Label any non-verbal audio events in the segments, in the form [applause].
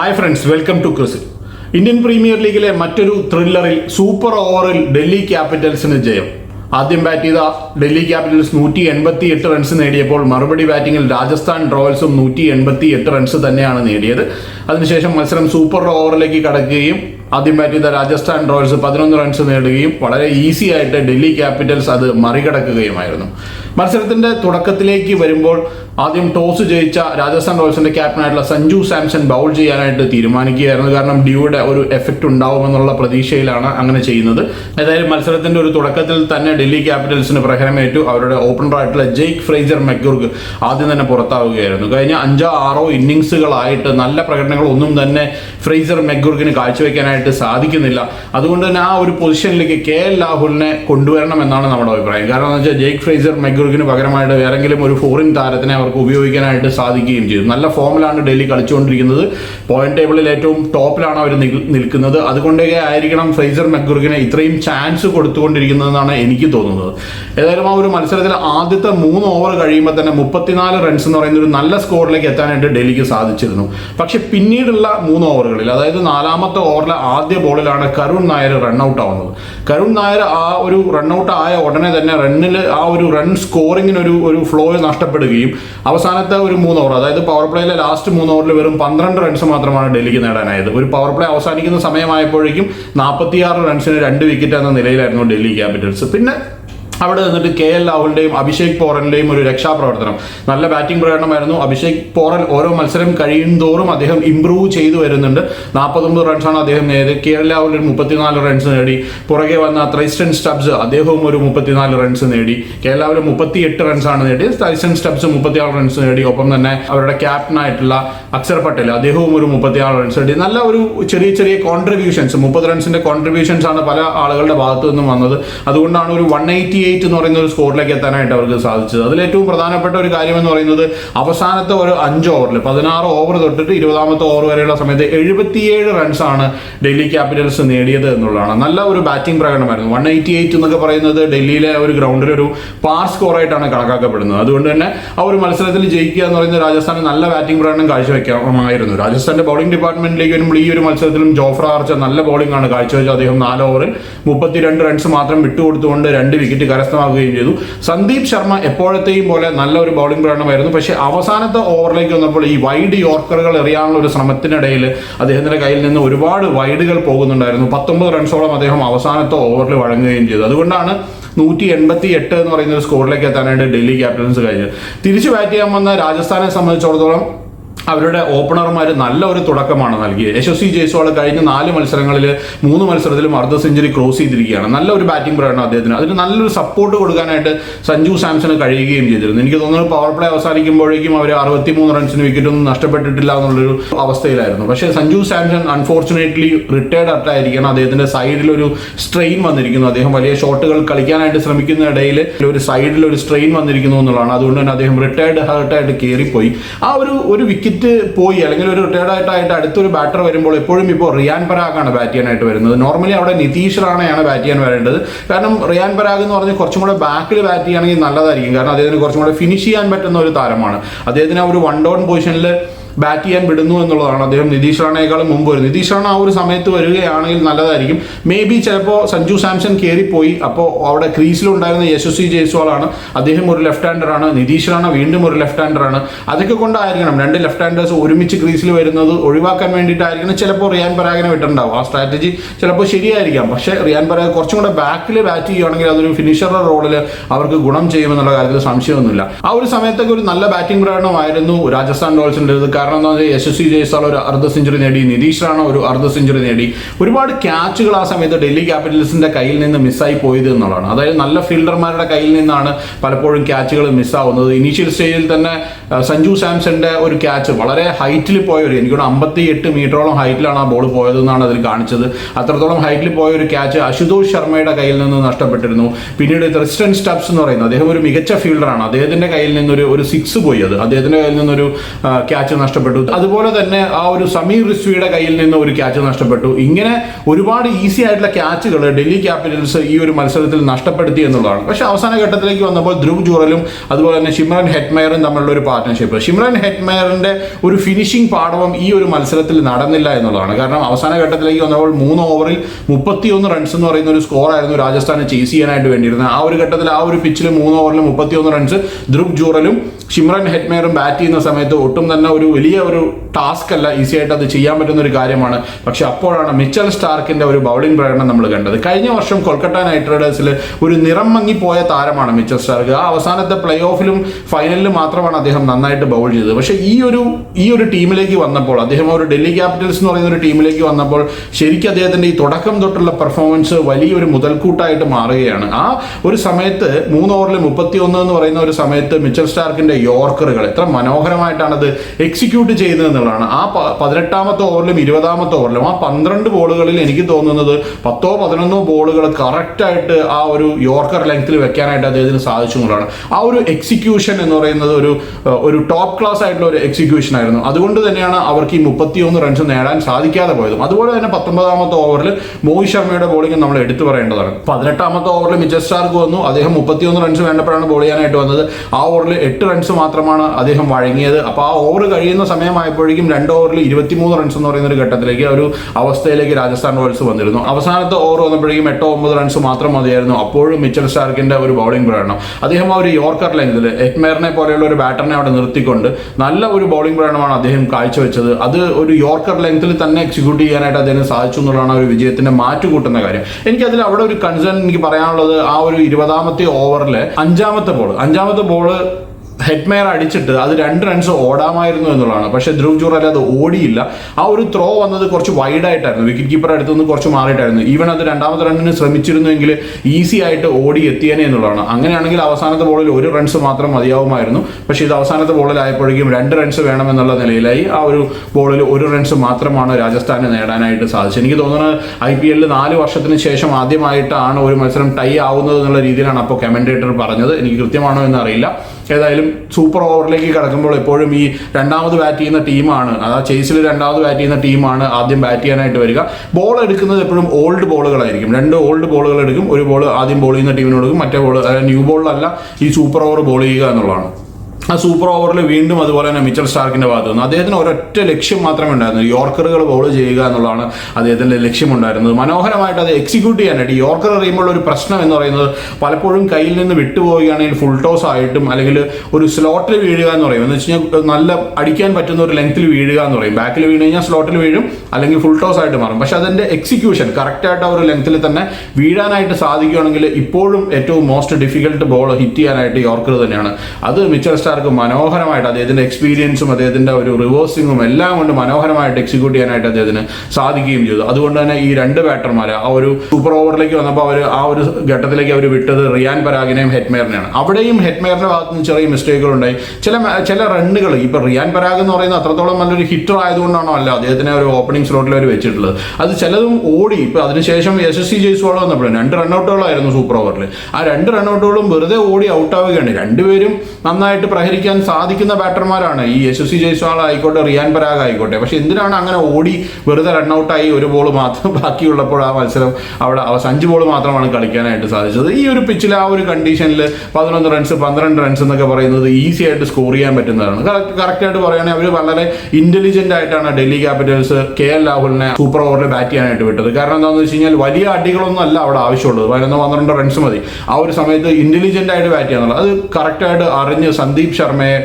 Hi friends welcome to ക്രിസിൽ Indian premier ലീഗിലെ മറ്റൊരു ത്രില്ലറിൽ സൂപ്പർ ഓവറിൽ ഡൽഹി ക്യാപിറ്റൽസിന് ജയം. ആദ്യം ബാറ്റ് ചെയ്ത ഡൽഹി ക്യാപിറ്റൽസ് നൂറ്റി എൺപത്തി എട്ട് റൺസ് നേടിയപ്പോൾ മറുപടി ബാറ്റിംഗിൽ രാജസ്ഥാൻ റോയൽസും നൂറ്റി എൺപത്തി എട്ട് റൺസ് തന്നെയാണ് നേടിയത്. അതിനുശേഷം മത്സരം സൂപ്പർ ഓവറിലേക്ക് കടക്കുകയും ആദ്യം ബാറ്റ് ചെയ്ത രാജസ്ഥാൻ റോയൽസ് പതിനൊന്ന് റൺസ് നേടുകയും വളരെ ഈസി ആയിട്ട് ഡൽഹി ക്യാപിറ്റൽസ് അത് മറികടക്കുകയുമായിരുന്നു. മത്സരത്തിന്റെ തുടക്കത്തിലേക്ക് വരുമ്പോൾ ആദ്യം ടോസ് ജയിച്ച രാജസ്ഥാൻ റോയൽസിന്റെ ക്യാപ്റ്റനായിട്ടുള്ള സഞ്ജു സാംസൺ ബൗൾ ചെയ്യാനായിട്ട് തീരുമാനിക്കുകയായിരുന്നു. കാരണം ഡ്യൂയുടെ ഒരു എഫക്റ്റ് ഉണ്ടാവുമെന്നുള്ള പ്രതീക്ഷയിലാണ് അങ്ങനെ ചെയ്യുന്നത്. ഏതായാലും മത്സരത്തിന്റെ ഒരു തുടക്കത്തിൽ തന്നെ ഡൽഹി ക്യാപിറ്റൽസിന് പ്രഹരമേറ്റു. അവരുടെ ഓപ്പണറായിട്ടുള്ള ജെയ്ക്ക് ഫ്രൈസർ മെക്യൂർക്ക് ആദ്യം തന്നെ പുറത്താവുകയായിരുന്നു. കഴിഞ്ഞ അഞ്ചോ ആറോ ഇന്നിങ്സുകളായിട്ട് നല്ല പ്രകടനങ്ങൾ ഒന്നും തന്നെ ഫ്രൈസർ മെക്യൂർക്കിന് കാഴ്ചവെക്കാനായിട്ട് സാധിക്കുന്നില്ല. അതുകൊണ്ട് തന്നെ ആ ഒരു പൊസിഷനിലേക്ക് കെ എൽ രാഹുലിനെ കൊണ്ടുവരണം എന്നാണ് നമ്മുടെ അഭിപ്രായം. കാരണം എന്ന് വെച്ചാൽ ജെയ്ക്ക് ഫ്രൈസർ മെക്യൂർക്കിന് പകരമായിട്ട് വേറെങ്കിലും ഒരു ഫോറിൻ താരത്തിനെ അവർക്ക് ഉപയോഗിക്കാനായിട്ട് സാധിക്കുകയും ചെയ്തു. നല്ല ഫോമിലാണ് ഡൽഹി കളിച്ചുകൊണ്ടിരിക്കുന്നത്. പോയിന്റ് ടേബിളിൽ ഏറ്റവും ടോപ്പിലാണ് അവർ നിൽക്കുന്നത്. അതുകൊണ്ടേ ആയിരിക്കണം ഫ്രൈസർ മെക്ഗുർഗിനെ ഇത്രയും ചാൻസ് കൊടുത്തുകൊണ്ടിരിക്കുന്നതെന്നാണ് എനിക്ക് തോന്നുന്നത്. ഏതായാലും ആ ഒരു മത്സരത്തിൽ ആദ്യത്തെ മൂന്ന് ഓവർ കഴിയുമ്പോൾ തന്നെ മുപ്പത്തിനാല് റൺസ് എന്ന് പറയുന്ന ഒരു നല്ല സ്കോറിലേക്ക് എത്താനായിട്ട് ഡൽഹിക്ക് സാധിച്ചിരുന്നു. പക്ഷെ പിന്നീടുള്ള മൂന്ന് ഓവറുകളിൽ അതായത് നാലാമത്തെ ഓവറിലെ ആദ്യ ബോളിലാണ് കരുൺ നായർ റൺഔട്ട് ആവുന്നത്. കരുൺ നായർ ആ ഒരു റൺഔട്ട് ആയ ഉടനെ തന്നെ റണ്ണിൽ ആ ഒരു റൺ സ്കോറിങ്ങിന് ഒരു ഒരു ഫ്ലോ നഷ്ടപ്പെടുകയും അവസാനത്തെ ഒരു മൂന്ന് ഓവർ അതായത് പവർ പ്ലേയിലെ ലാസ്റ്റ് മൂന്ന് ഓവറിൽ വെറും പന്ത്രണ്ട് റൺസ് മാത്രമാണ് ഡൽഹിക്ക് നേടാനായത്. ഒരു പവർ പ്ലേ അവസാനിക്കുന്ന സമയമായപ്പോഴേക്കും നാൽപ്പത്തിയാറ് റൺസിന് രണ്ട് വിക്കറ്റ് എന്ന നിലയിലായിരുന്നു ഡൽഹി ക്യാപിറ്റൽസ് പിന്നെ അവിടെ നിന്നിട്ട് കെ എൽ രാഹുലിന്റെയും അഭിഷേക് പോറലിന്റെയും ഒരു രക്ഷാപ്രവർത്തനം. നല്ല ബാറ്റിംഗ് പ്രകടനമായിരുന്നു. അഭിഷേക് പോറൽ ഓരോ മത്സരം കഴിയും തോറും അദ്ദേഹം ഇംപ്രൂവ് ചെയ്തു വരുന്നുണ്ട്. നാൽപ്പത്തൊമ്പത് റൺസാണ് അദ്ദേഹം നേടിയത്. കെ എൽ രാഹുൽ മുപ്പത്തിനാല് റൺസ് നേടി. പുറകെ വന്ന ത്രൈസ്റ്റൻ സ്റ്റബ്സ് അദ്ദേഹവും ഒരു മുപ്പത്തിനാല് റൺസ് നേടി. കെ എൽ രാഹുൽ മുപ്പത്തിയെട്ട് റൺസാണ് നേടിയത്. ത്രൈസ്റ്റൻ സ്റ്റബ്സ് മുപ്പത്തിയാറ് റൺസ് നേടി. ഒപ്പം തന്നെ അവരുടെ ക്യാപ്റ്റനായിട്ടുള്ള അക്ഷർ പട്ടേൽ അദ്ദേഹവും ഒരു മുപ്പത്തിയാറ് റൺസ് നേടി. നല്ല ഒരു ചെറിയ ചെറിയ കോൺട്രിബ്യൂഷൻസ് മുപ്പത് റൺസിന്റെ കോൺട്രിബ്യൂഷൻസ് ആണ് പല ആളുകളുടെ ഭാഗത്തു നിന്നും വന്നത്. അതുകൊണ്ടാണ് ഒരു വൺ എയ്റ്റി എയ്റ്റ് എന്ന് പറയുന്ന ഒരു സ്കോറിലേക്ക് എത്താനായിട്ട് അവർക്ക് സാധിച്ചത്. അതിൽ ഏറ്റവും പ്രധാനപ്പെട്ട ഒരു കാര്യം എന്ന് പറയുന്നത് അവസാനത്തെ ഒരു അഞ്ച് ഓവറിൽ പതിനാറ് ഓവർ തൊട്ടിട്ട് ഇരുപതാമത്തെ ഓവർ വരെയുള്ള സമയത്ത് എഴുപത്തിയേഴ് റൺസാണ് ഡൽഹി ക്യാപിറ്റൽസ് നേടിയത് എന്നുള്ളതാണ്. നല്ല ഒരു ബാറ്റിംഗ് പ്രകടനമായിരുന്നു. വൺ എയ്റ്റി എയ്റ്റ് എന്നൊക്കെ പറയുന്നത് ഡൽഹിയിലെ ഒരു ഗ്രൗണ്ടിൽ ഒരു പാർ സ്കോറായിട്ടാണ് കണക്കാക്കപ്പെടുന്നത്. അതുകൊണ്ട് തന്നെ ആ ഒരു മത്സരത്തിൽ ജയിക്കുക എന്ന് പറയുന്നത് രാജസ്ഥാൻ നല്ല ബാറ്റിംഗ് പ്രകടനം കാഴ്ചവെക്കാമായിരുന്നു. രാജസ്ഥാന്റെ ബൗളിംഗ് ഡിപ്പാർട്ട്മെന്റിലേക്ക് വരുമ്പോൾ ഈ ഒരു മത്സരത്തിലും ജോഫ്ര ആർച്ച നല്ല ബോളിംഗ് ആണ് കാഴ്ചവെച്ചത്. അദ്ദേഹം നാല് ഓവറിൽ മുപ്പത്തിരണ്ട് റൺസ് മാത്രം വിട്ടുകൊടുത്തുകൊണ്ട് രണ്ട് വിക്കറ്റ് കരസ്ഥമാക്കുകയും ചെയ്തു. സന്ദീപ് ശർമ്മ എപ്പോഴത്തെയും പോലെ നല്ല ഒരു ബൗളിംഗ് പ്രകടനമായിരുന്നു പക്ഷേ അവസാനത്തെ ഓവറിലേക്ക് വന്നപ്പോൾ ഈ വൈഡ് യോർക്കറുകൾ എറിയാനുള്ള ഒരു ശ്രമത്തിനിടയിൽ അദ്ദേഹത്തിന്റെ കയ്യിൽ നിന്ന് ഒരുപാട് വൈഡുകൾ പോകുന്നുണ്ടായിരുന്നു. പത്തൊമ്പത് റൺസോളം അദ്ദേഹം അവസാനത്തെ ഓവറിൽ വഴങ്ങുകയും ചെയ്തു. അതുകൊണ്ടാണ് നൂറ്റി എൺപത്തി എട്ട് എന്ന് പറയുന്ന ഒരു സ്കോറിലേക്ക് എത്താനായിട്ട് ഡൽഹി ക്യാപിറ്റൽസ് കഴിഞ്ഞത്. തിരിച്ചു ബാറ്റ് ചെയ്യാൻ വന്ന രാജസ്ഥാനെ സംബന്ധിച്ചിടത്തോളം അവരുടെ ഓപ്പണർമാർ നല്ല ഒരു തുടക്കമാണ് നൽകിയത്. യശസ്വി ജയ്സ്വാൾ കഴിഞ്ഞ നാല് മത്സരങ്ങളിൽ മൂന്ന് മത്സരത്തിലും അർദ്ധ സെഞ്ചുറി ക്രോസ് ചെയ്തിരിക്കുകയാണ്. നല്ല ഒരു ബാറ്റിംഗ് പ്രകടനം അദ്ദേഹത്തിന്. അതിന് നല്ലൊരു സപ്പോർട്ട് കൊടുക്കാനായിട്ട് സഞ്ജു സാംസണ് കഴിയുകയും ചെയ്തിരുന്നു. എനിക്ക് തോന്നുന്നു പവർ പ്ലേ അവസാനിക്കുമ്പോഴേക്കും അവർ അറുപത്തിമൂന്ന് റൺസിന് വിക്കറ്റൊന്നും നഷ്ടപ്പെട്ടിട്ടില്ല എന്നുള്ളൊരു അവസ്ഥയിലായിരുന്നു. പക്ഷേ സഞ്ജു സാംസൺ അൺഫോർച്ചുനേറ്റ്ലി റിട്ടയർഡ് അട്ടായിരിക്കണം അദ്ദേഹത്തിന്റെ സൈഡിൽ ഒരു സ്ട്രെയിൻ വന്നിരിക്കുന്നു. അദ്ദേഹം വലിയ ഷോട്ടുകൾ കളിക്കാനായിട്ട് ശ്രമിക്കുന്ന ഇടയിൽ ഒരു സൈഡിൽ ഒരു സ്ട്രെയിൻ വന്നിരിക്കുന്നു എന്നുള്ളതാണ്. അതുകൊണ്ട് തന്നെ അദ്ദേഹം റിട്ടയർഡ് ഹേർട്ടായിട്ട് കയറിപ്പോയി ആ ഒരു ഒരു വിക്കറ്റ് പോയി അല്ലെങ്കിൽ ഒരു റിട്ടയർഡ് ആയിട്ടായിട്ട് അടുത്തൊരു ബാറ്റർ വരുമ്പോൾ എപ്പോഴും ഇപ്പോൾ റിയാൻ പരാഗാണ് ബാറ്റ് ചെയ്യാനായിട്ട് വരുന്നത്. നോർമലി അവിടെ നിതീഷ് റാണയാണ് ബാറ്റ് ചെയ്യാൻ വരേണ്ടത്. കാരണം റിയാൻ പരാഗ് എന്ന് പറഞ്ഞാൽ കുറച്ചും കൂടെ ബാക്കിൽ ബാറ്റ് ചെയ്യുകയാണെങ്കിൽ നല്ലതായിരിക്കും. കാരണം അദ്ദേഹത്തിന് കുറച്ചും കൂടെ ഫിനിഷ് ചെയ്യാൻ പറ്റുന്ന ഒരു താരമാണ്. അദ്ദേഹത്തിന് ഒരു വൺ ഡൗൺ പൊസിഷനിൽ ബാറ്റ് ചെയ്യാൻ വിടുന്നു എന്നുള്ളതാണ് അദ്ദേഹം നിതീഷ് റാണയേക്കാളും മുമ്പ് വരും നിതീഷ് റാണ ആ ഒരു സമയത്ത് വരികയാണെങ്കിൽ നല്ലതായിരിക്കും. മേ ബി ചിലപ്പോൾ സഞ്ജു സാംസൺ കയറിപ്പോയി അപ്പോൾ അവിടെ ക്രീസിലുണ്ടായിരുന്ന യശസ്വി ജയ്സ്വാളാണ്. അദ്ദേഹം ഒരു ലെഫ്റ്റ് ഹാൻഡറാണ് നിതീഷ് റാണ വീണ്ടും ഒരു ലെഫ്റ്റ് ഹാൻഡറാണ് അതൊക്കെ കൊണ്ടായിരിക്കണം. രണ്ട് ലെഫ്റ്റ് ഹാൻഡേഴ്സ് ഒരുമിച്ച് ക്രീസിൽ വരുന്നത് ഒഴിവാക്കാൻ വേണ്ടിയിട്ടായിരിക്കണം. ചിലപ്പോൾ റിയാൻ പരാഗിനെ വിട്ടിട്ടുണ്ടാവും. ആ സ്ട്രാറ്റജി ചിലപ്പോൾ ശരിയായിരിക്കാം. പക്ഷേ റിയാൻ പരാഗ് കുറച്ചും കൂടെ ബാക്കിൽ ബാറ്റ് ചെയ്യുകയാണെങ്കിൽ അതൊരു ഫിനിഷറുടെ റോളിൽ അവർക്ക് ഗുണം ചെയ്യുമെന്നുള്ള കാര്യത്തിൽ സംശയമൊന്നുമില്ല. ആ ഒരു സമയത്തൊക്കെ ഒരു നല്ല ബാറ്റിംഗ് പ്രകടനമായിരുന്നു രാജസ്ഥാൻ റോയൽസിന്റെ കാരണം എന്താ വെച്ചാൽ യശസ്വി ജയ്സ്വാൾ ഒരു അർദ്ധ സെഞ്ചുറി നേടി നിതീഷ് റാണ ഒരു അർദ്ധ സെഞ്ചുറി നേടി. ഒരുപാട് ക്യാച്ചുകൾ ആ സമയത്ത് ഡൽഹി ക്യാപിറ്റൽസിന്റെ കയ്യിൽ നിന്ന് മിസ്സായി പോയത് എന്നുള്ളതാണ്. അതായത് നല്ല ഫീൽഡർമാരുടെ കയ്യിൽ നിന്നാണ് പലപ്പോഴും ക്യാച്ചുകൾ മിസ്സാവുന്നത് ഇനീഷ്യൽ സ്റ്റേജിൽ തന്നെ സഞ്ജു സാംസന്റെ ഒരു ക്യാച്ച് വളരെ ഹൈറ്റിൽ പോയ ഒരു എനിക്കൊരു അമ്പത്തി എട്ട് മീറ്ററോളം ഹൈറ്റിലാണ് ആ ബോൾ പോയതെന്നാണ് അതിൽ കാണിച്ചത്. അത്രത്തോളം ഹൈറ്റിൽ പോയ ഒരു ക്യാച്ച് അശുതോഷ് ശർമ്മയുടെ കയ്യിൽ നിന്ന് നഷ്ടപ്പെട്ടിരുന്നു. പിന്നീട് ക്രിസ്റ്റൻ സ്റ്റബ്സ് എന്ന് പറയുന്നത് അദ്ദേഹം ഒരു മികച്ച ഫീൽഡറാണ് അദ്ദേഹത്തിന്റെ കയ്യിൽ നിന്നൊരു ഒരു സിക്സ് പോയി അത്. അദ്ദേഹത്തിന്റെ കയ്യിൽ നിന്നൊരു ക്യാച്ച് നഷ്ടപ്പെട്ടു. അതുപോലെ തന്നെ ആ ഒരു സമീർ റിസ്വിയുടെ കയ്യിൽ നിന്ന് ഒരു ക്യാച്ച് നഷ്ടപ്പെട്ടു. ഇങ്ങനെ ഒരുപാട് ഈസി ആയിട്ടുള്ള ക്യാച്ചുകൾ ഡൽഹി ക്യാപിറ്റൽസ് ഈ ഒരു മത്സരത്തിൽ നഷ്ടപ്പെടുത്തി എന്നുള്ളതാണ്. പക്ഷെ അവസാന ഘട്ടത്തിലേക്ക് വന്നപ്പോൾ ധ്രുവ് ജൂറലും അതുപോലെ തന്നെ ഷിമ്രൻ ഹെറ്റ്മയറും തമ്മിലുള്ള ഒരു പാർട്ട്ണർഷിപ്പ് ഷിമ്രൻ ഹെറ്റ്മയറിന്റെ ഒരു ഫിനിഷിംഗ് പാഠവും ഈ ഒരു മത്സരത്തിൽ നടന്നില്ല എന്നുള്ളതാണ്. കാരണം അവസാന ഘട്ടത്തിലേക്ക് വന്നപ്പോൾ മൂന്ന് ഓവറിൽ മുപ്പത്തിയൊന്ന് റൺസ് എന്ന് പറയുന്ന ഒരു സ്കോർ ആയിരുന്നു രാജസ്ഥാനെ ചേസ് ചെയ്യാനായിട്ട് വേണ്ടിയിരുന്നത്. ആ ഒരു ഘട്ടത്തിൽ ആ ഒരു പിച്ചിൽ മൂന്ന് ഓവറിൽ മുപ്പത്തിയൊന്ന് റൺസ് ധ്രുവ് ജൂറലും ഷിമ്രൻ ഹെഡ്മെയറും ബാറ്റ് ചെയ്യുന്ന സമയത്ത് ഒട്ടും തന്നെ ഒരു വലിയ ഒരു ടാസ്ക് അല്ല ഈസി ആയിട്ട് അത് ചെയ്യാൻ പറ്റുന്ന ഒരു കാര്യമാണ്. പക്ഷെ അപ്പോഴാണ് മിച്ചൽ സ്റ്റാർക്കിന്റെ ഒരു ബൗളിംഗ് പ്രകടനം നമ്മൾ കണ്ടത്. കഴിഞ്ഞ വർഷം കൊൽക്കത്ത നൈറ്റ് റൈഡേഴ്സിൽ ഒരു നിറം മങ്ങിപ്പോയ താരമാണ് മിച്ചൽ സ്റ്റാർക്ക്. ആ അവസാനത്തെ പ്ലേ ഓഫിലും ഫൈനലിലും മാത്രമാണ് അദ്ദേഹം നന്നായിട്ട് ബൗൾ ചെയ്തത്. പക്ഷേ ഈ ഒരു ഈ ഒരു ടീമിലേക്ക് വന്നപ്പോൾ അദ്ദേഹം ഒരു ഡൽഹി ക്യാപിറ്റൽസ് എന്ന് പറയുന്ന ഒരു ടീമിലേക്ക് വന്നപ്പോൾ ശരിക്കും അദ്ദേഹത്തിന്റെ ഈ തുടക്കം തൊട്ടുള്ള പെർഫോമൻസ് വലിയൊരു മുതൽക്കൂട്ടായിട്ട് മാറുകയാണ്. ആ ഒരു സമയത്ത് മൂന്ന് ഓവറിൽ മുപ്പത്തി ഒന്ന് എന്ന് പറയുന്ന ഒരു സമയത്ത് മിച്ചൽ സ്റ്റാർക്കിന്റെ യോർക്കറുകൾ. എത്ര മനോഹരമായിട്ടാണ് അത് എക്സിക്യൂട്ട് ചെയ്യുന്നത് എന്നുള്ളതാണ്. ആ പതിനെട്ടാമത്തെ ഓവറിലും ഇരുപതാമത്തെ ഓവറിലും ആ പന്ത്രണ്ട് ബോളുകളിൽ എനിക്ക് തോന്നുന്നത് പത്തോ പതിനൊന്നോ ബോളുകൾ കറക്റ്റായിട്ട് ആ ഒരു യോർക്കർ ലെങ്ത്തിൽ വെക്കാനായിട്ട് അദ്ദേഹത്തിന് സാധിച്ചു എന്നുള്ളതാണ്. ആ ഒരു എക്സിക്യൂഷൻ എന്ന് പറയുന്നത് ഒരു ഒരു ടോപ്പ് ക്ലാസ് ആയിട്ടുള്ള ഒരു എക്സിക്യൂഷൻ ആയിരുന്നു. അതുകൊണ്ട് തന്നെയാണ് അവർക്ക് ഈ മുപ്പത്തിയൊന്ന് റൺസ് നേടാൻ സാധിക്കാതെ പോയതും. അതുപോലെ തന്നെ പത്തൊമ്പതാമത്തെ ഓവറിൽ മോഹിത് ശർമ്മയുടെ ബോളിംഗ് നമ്മൾ എടുത്തു പറയേണ്ടതാണ്. പതിനെട്ടാമത്തെ ഓവറിൽ മിച്ചൽ സ്റ്റാർക്ക് വന്നു. അദ്ദേഹം മുപ്പത്തിയൊന്ന് റൺസ് വേണ്ടപ്പോഴാണ് ബോൾ ചെയ്യാനായിട്ട് വന്നത്. ആ ഓവറിൽ എട്ട് റൺസ് മാത്രമാണ് അദ്ദേഹം വഴങ്ങിയത്. അപ്പോൾ ആ ഓവർ കഴിയുന്ന സമയമായപ്പോഴേക്കും രണ്ട് ഓവറിൽ ഇരുപത്തിമൂന്ന് റൺസ് എന്ന് പറയുന്ന ഒരു ഘട്ടത്തിലേക്ക് ഒരു അവസ്ഥയിലേക്ക് രാജസ്ഥാൻ റോയൽസ് വന്നിരുന്നു. അവസാനത്തെ ഓവർ വന്നപ്പോഴേക്കും എട്ടോ ഒമ്പത് റൺസ് മാത്രം മതിയായിരുന്നു. അപ്പോഴും മിച്ചൽ സ്റ്റാർക്കിന്റെ ഒരു ബൗളിംഗ് പ്രകടനം. അദ്ദേഹം ആ ഒരു യോർക്കർ ലെങ്തിൽ എറ്റ്മേറിനെ പോലെയുള്ള ഒരു ബാറ്ററിനെ അവിടെ നിർത്തിക്കൊണ്ട് നല്ല ഒരു ബൗളിംഗ് പ്രകടനമാണ് അദ്ദേഹം കാഴ്ചവെച്ചത്. അത് ഒരു യോർക്കർ ലെങ്തിൽ തന്നെ എക്സിക്യൂട്ട് ചെയ്യാനായിട്ട് അദ്ദേഹം സാധിച്ചു എന്നുള്ളതാണ് ഒരു വിജയത്തിന്റെ മാറ്റുകൂട്ടുന്ന കാര്യം. എനിക്കതിൽ അവിടെ ഒരു കൺസേൺ എനിക്ക് പറയാനുള്ളത് ആ ഒരു ഇരുപതാമത്തെ ഓവറിലെ അഞ്ചാമത്തെ ബോൾ അഞ്ചാമത്തെ ബോൾ ഹെഡ്മെയർ അടിച്ചിട്ട് അത് രണ്ട് റൺസ് ഓടാമായിരുന്നു എന്നുള്ളതാണ്. പക്ഷേ ധ്രുവ് ജൂറൽ അത് ഓടിയില്ല. ആ ഒരു ത്രോ വന്നത് കുറച്ച് വൈഡ് ആയിട്ടായിരുന്നു. വിക്കറ്റ് കീപ്പർ അടുത്ത് നിന്ന് കുറച്ച് മാറിയിട്ടായിരുന്നു. ഈവൻ അത് രണ്ടാമത്തെ റണ്ണിന് ശ്രമിച്ചിരുന്നുവെങ്കിൽ ഈസി ആയിട്ട് ഓടി എത്തിയേനെ എന്നുള്ളതാണ്. അങ്ങനെയാണെങ്കിൽ അവസാനത്തെ ബോളിൽ ഒരു റൺസ് മാത്രം മതിയാവുമായിരുന്നു. പക്ഷേ ഇത് അവസാനത്തെ ബോളിലായപ്പോഴേക്കും രണ്ട് റൺസ് വേണമെന്നുള്ള നിലയിലായി. ആ ഒരു ബോളിൽ ഒരു റൺസ് മാത്രമാണ് രാജസ്ഥാന് നേടാനായിട്ട് സാധിച്ചത്. എനിക്ക് തോന്നുന്നത് ഐ പി എല്ലിൽ നാല് വർഷത്തിന് ശേഷം ആദ്യമായിട്ടാണ് ഒരു മത്സരം ടൈ ആവുന്നത് എന്നുള്ള രീതിയിലാണ് അപ്പോൾ കമന്റേറ്റർ പറഞ്ഞത്. എനിക്ക് കൃത്യമാണോ എന്ന് അറിയില്ല. ഏതായാലും സൂപ്പർ ഓവറിലേക്ക് കടക്കുമ്പോൾ എപ്പോഴും ഈ രണ്ടാമത് ബാറ്റ് ചെയ്യുന്ന ടീമാണ് അതാ ചേസിൽ രണ്ടാമത് ബാറ്റ് ചെയ്യുന്ന ടീമാണ് ആദ്യം ബാറ്റ് ചെയ്യാനായിട്ട് വരിക. ബോൾ എടുക്കുന്നത് എപ്പോഴും ഓൾഡ് ബോളുകളായിരിക്കും രണ്ട് ഓൾഡ് ബോളുകൾ എടുക്കും. ഒരു ബോൾ ആദ്യം ബോൾ ചെയ്യുന്ന ടീമിനോട് മറ്റേ ബോൾ ന്യൂ ബോളിലല്ല ഈ സൂപ്പർ ഓവർ ബോൾ ചെയ്യുക എന്നുള്ളതാണ്. ആ സൂപ്പർ ഓവറിൽ വീണ്ടും അതുപോലെ തന്നെ മിച്ചൽ സ്റ്റാർക്കിന്റെ ഭാഗത്ത് നിന്ന് അദ്ദേഹത്തിന് ഒരൊറ്റ ലക്ഷ്യം മാത്രമേ ഉണ്ടായിരുന്നു യോർക്കറുകൾ ബോൾ ചെയ്യുക എന്നുള്ളതാണ് അദ്ദേഹത്തിന്റെ ലക്ഷ്യമുണ്ടായിരുന്നത്. മനോഹരമായിട്ട് അത് എക്സിക്യൂട്ട് ചെയ്യാനായിട്ട് യോർക്കർ എറിയുമ്പോൾ ഒരു പ്രശ്നം എന്ന് പറയുന്നത് പലപ്പോഴും കയ്യിൽ നിന്ന് വിട്ടുപോവുകയാണെങ്കിൽ ഫുൾ ടോസ് ആയിട്ടും അല്ലെങ്കിൽ ഒരു സ്ലോട്ടിൽ വീഴുക എന്ന് പറയും. എന്ന് വെച്ച് കഴിഞ്ഞാൽ നല്ല അടിക്കാൻ പറ്റുന്ന ഒരു ലെങ്ത്തിൽ വീഴുക എന്ന് പറയും. ബാക്കിൽ വീണ് കഴിഞ്ഞാൽ സ്ലോട്ടിൽ വീഴും അല്ലെങ്കിൽ ഫുൾ ടോസ് ആയിട്ട് മാറും. പക്ഷെ അതിന്റെ എക്സിക്യൂഷൻ കറക്റ്റായിട്ട് ആ ഒരു ലെങ്ത്തിൽ തന്നെ വീഴാനായിട്ട് സാധിക്കുകയാണെങ്കിൽ ഇപ്പോഴും ഏറ്റവും മോസ്റ്റ് ഡിഫിക്കൽട്ട് ബോൾ ഹിറ്റ് ചെയ്യാനായിട്ട് യോർക്കർ തന്നെയാണ്. അത് മിച്ചൽ സ്റ്റാർക്ക് മനോഹരമായിട്ട് അദ്ദേഹത്തിന്റെ എക്സ്പീരിയൻസും അദ്ദേഹത്തിന്റെ ഒരു റിവേഴ്സിങ്ങും എല്ലാം കൊണ്ട് മനോഹരമായിട്ട് എക്സിക്യൂട്ട് ചെയ്യാനായിട്ട് അദ്ദേഹത്തിന് സാധിക്കുകയും ചെയ്തു. അതുകൊണ്ട് തന്നെ ഈ രണ്ട് ബാറ്റർമാർ ആ ഒരു സൂപ്പർ ഓവറിലേക്ക് വന്നപ്പോൾ അവർ ആ ഒരു ഘട്ടത്തിലേക്ക് അവർ വിട്ടത് റിയാൻ പരാഗിനെയും ഹെറ്റ്മെയറിനെയാണ്. അവിടെയും ഹെറ്റ്മെയറിന്റെ ഭാഗത്ത് നിന്ന് ചെറിയ മിസ്റ്റേക്കുകൾ ഉണ്ടായി ചില ചില റണ്ണുകൾ ഇപ്പൊ റിയാൻ പരാഗ് എന്ന് പറയുന്നത് അത്രത്തോളം നല്ലൊരു ഹിറ്റർ ആയതുകൊണ്ടാണോ അല്ല അദ്ദേഹത്തിനെ ഒരു ഓപ്പണിംഗ് സ്ലോട്ടിൽ അവർ വെച്ചിട്ടുള്ളത്. അത് ചിലതും ഓടി ഇപ്പൊ അതിനുശേഷം എസ് എസ് സി ജയ്സ്വാൾ വന്നപ്പോഴും രണ്ട് റണ്ണൗട്ടുകളായിരുന്നു സൂപ്പർ ഓവറിൽ ആ രണ്ട് റണ്ണൗട്ടുകളും വെറുതെ ഓടി ഔട്ടാവുകയാണ് രണ്ടുപേരും നന്നായിട്ട് പ്രഹരിക്കാൻ സാധിക്കുന്ന ബാറ്റർമാരാണ്. ഈ യശസ്വി ജയ്സ്വാൾ ആയിക്കോട്ടെ റിയാൻ പരാഗ് ആയിക്കോട്ടെ. പക്ഷെ എന്തിനാണ് അങ്ങനെ ഓടി വെറുതെ റണ്ണൗട്ടായി ഒരു ബോൾ മാത്രം [laughs] ബാക്കിയുള്ളപ്പോൾ ആ മത്സരം അവിടെ അഞ്ച് ബോൾ മാത്രമാണ് കളിക്കാനായിട്ട് സാധിച്ചത്. ഈ ഒരു പിച്ചിൽ ആ ഒരു കണ്ടീഷനിൽ പതിനൊന്ന് റൺസ് പന്ത്രണ്ട് റൺസ് എന്നൊക്കെ പറയുന്നത് ഈസി ആയിട്ട് സ്കോർ ചെയ്യാൻ പറ്റുന്നതാണ്. കറക്റ്റ് ആയിട്ട് പറയുകയാണെങ്കിൽ അവർ വളരെ ഇന്റലിജന്റ് ആയിട്ടാണ് ഡൽഹി ക്യാപിറ്റൽസ് കെ എൽ രാഹുലിനെ സൂപ്പർ ഓവറിൽ ബാറ്റ് ചെയ്യാനായിട്ട് വിട്ടത്. കാരണം എന്താണെന്ന് വെച്ച് കഴിഞ്ഞാൽ വലിയ അടികളൊന്നും അല്ല അവിടെ ആവശ്യമുള്ളത്. പതിനൊന്ന് പന്ത്രണ്ട് റൺസ് മതി. ആ ഒരു സമയത്ത് ഇന്റലിജന്റ് ആയിട്ട് ബാറ്റ് ചെയ്യാന്നുള്ളത്. അത് കറക്റ്റായിട്ട് അറിഞ്ഞ് സന്ദീപ് ശർമ്മയെ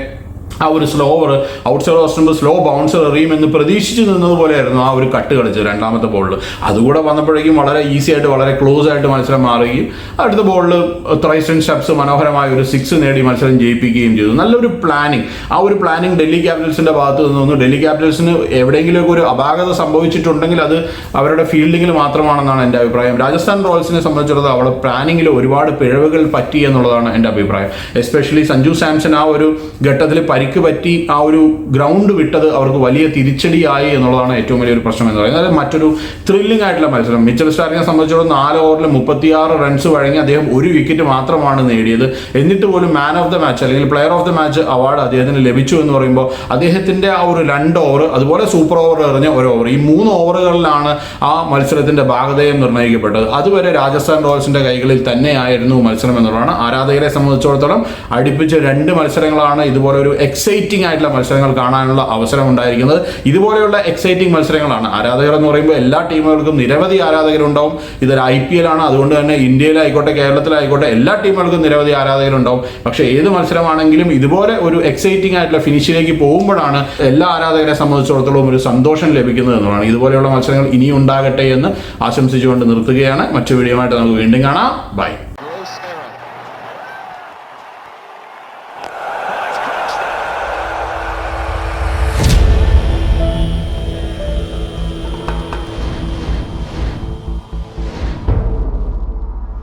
ആ ഒരു സ്ലോ ഓവർ ഔട്ട് സൈഡ് ഓസ്റ്റുമ്പോൾ സ്ലോ ബൗൺസർ എറിയുമെന്ന് പ്രതീക്ഷിച്ച് നിന്നതുപോലെയായിരുന്നു ആ ഒരു കട്ട് കളിച്ചത് രണ്ടാമത്തെ ബോളിൽ അതുകൂടെ വന്നപ്പോഴേക്കും വളരെ ഈസി ആയിട്ട് വളരെ ക്ലോസ് ആയിട്ട് മത്സരം മാറുകയും അടുത്ത ബോളിൽ ത്രൈസ്റ്റൻ സ്റ്റെപ്സ് മനോഹരമായ ഒരു സിക്സ് നേടി മത്സരം ജയിപ്പിക്കുകയും ചെയ്തു. നല്ലൊരു പ്ലാനിങ് ആ ഒരു പ്ലാനിങ് ഡൽഹി ക്യാപിറ്റൽസിന്റെ ഭാഗത്ത് നിന്ന് ഡൽഹി ക്യാപിറ്റൽസിന് എവിടെയെങ്കിലുമൊക്കെ ഒരു അപാകത സംഭവിച്ചിട്ടുണ്ടെങ്കിൽ അത് അവരുടെ ഫീൽഡിങ്ങിൽ മാത്രമാണെന്നാണ് എന്റെ അഭിപ്രായം. രാജസ്ഥാൻ റോയൽസിനെ സംബന്ധിച്ചിടത്തോളം അവരുടെ പ്ലാനിങ്ങിൽ ഒരുപാട് പിഴവുകൾ പറ്റി എന്നുള്ളതാണ് എന്റെ അഭിപ്രായം. എസ്പെഷ്യലി സഞ്ജു സാംസൺ ആ ഒരു ഘട്ടത്തിൽ പരിക്ക് പറ്റി ആ ഒരു ഗ്രൗണ്ട് വിട്ടത് അവർക്ക് വലിയ തിരിച്ചടിയായി എന്നുള്ളതാണ് ഏറ്റവും വലിയൊരു പ്രശ്നം എന്ന് പറയുന്നത്. അതായത് മറ്റൊരു ത്രില്ലിംഗ് ആയിട്ടുള്ള മത്സരം. മിച്ചൽ സ്റ്റാറിനെ സംബന്ധിച്ചിടത്തോളം നാല് ഓവറിൽ മുപ്പത്തിയാറ് റൺസ് വഴങ്ങി അദ്ദേഹം ഒരു വിക്കറ്റ് മാത്രമാണ് നേടിയത്. എന്നിട്ട് പോലും മാൻ ഓഫ് ദ മാച്ച് അല്ലെങ്കിൽ player of the match award അദ്ദേഹത്തിന് ലഭിച്ചു എന്ന് പറയുമ്പോൾ അദ്ദേഹത്തിന്റെ ആ ഒരു രണ്ട് ഓവർ അതുപോലെ സൂപ്പർ ഓവർ എറിഞ്ഞ ഒരു ഓവർ ഈ മൂന്ന് ഓവറുകളിലാണ് ആ മത്സരത്തിന്റെ ഭാഗതയം നിർണയിക്കപ്പെട്ടത് അതുവരെ രാജസ്ഥാൻ റോയൽസിന്റെ കൈകളിൽ തന്നെയായിരുന്നു മത്സരം എന്നുള്ളതാണ് ആരാധകരെ സംബന്ധിച്ചിടത്തോളം അടുപ്പിച്ച് രണ്ട് മത്സരങ്ങളാണ് ഇതുപോലെ ഒരു എക്സൈറ്റിംഗ് ആയിട്ടുള്ള മത്സരങ്ങൾ കാണാനുള്ള അവസരം ഉണ്ടായിരിക്കുന്നത് ഇതുപോലെയുള്ള എക്സൈറ്റിംഗ് മത്സരങ്ങളാണ്. ആരാധകർ എന്ന് പറയുമ്പോൾ എല്ലാ ടീമുകൾക്കും നിരവധി ആരാധകരുണ്ടാവും. ഇതൊരു ഐ പി എൽ ആണ്. അതുകൊണ്ട് തന്നെ ഇന്ത്യയിലായിക്കോട്ടെ കേരളത്തിലായിക്കോട്ടെ എല്ലാ ടീമുകൾക്കും നിരവധി ആരാധകരുണ്ടാവും. പക്ഷേ ഏത് മത്സരമാണെങ്കിലും ഇതുപോലെ ഒരു എക്സൈറ്റിംഗ് ആയിട്ടുള്ള ഫിനിഷിലേക്ക് പോകുമ്പോഴാണ് എല്ലാ ആരാധകരെ സംബന്ധിച്ചിടത്തോളം ഒരു സന്തോഷം ലഭിക്കുന്നത് എന്നുള്ളതാണ്. ഇതുപോലെയുള്ള മത്സരങ്ങൾ ഇനിയും ഉണ്ടാകട്ടെ എന്ന് ആശംസിച്ചുകൊണ്ട് നിർത്തുകയാണ്. മറ്റു വീഡിയോ ആയിട്ട് നമുക്ക് വീണ്ടും കാണാം. ബൈ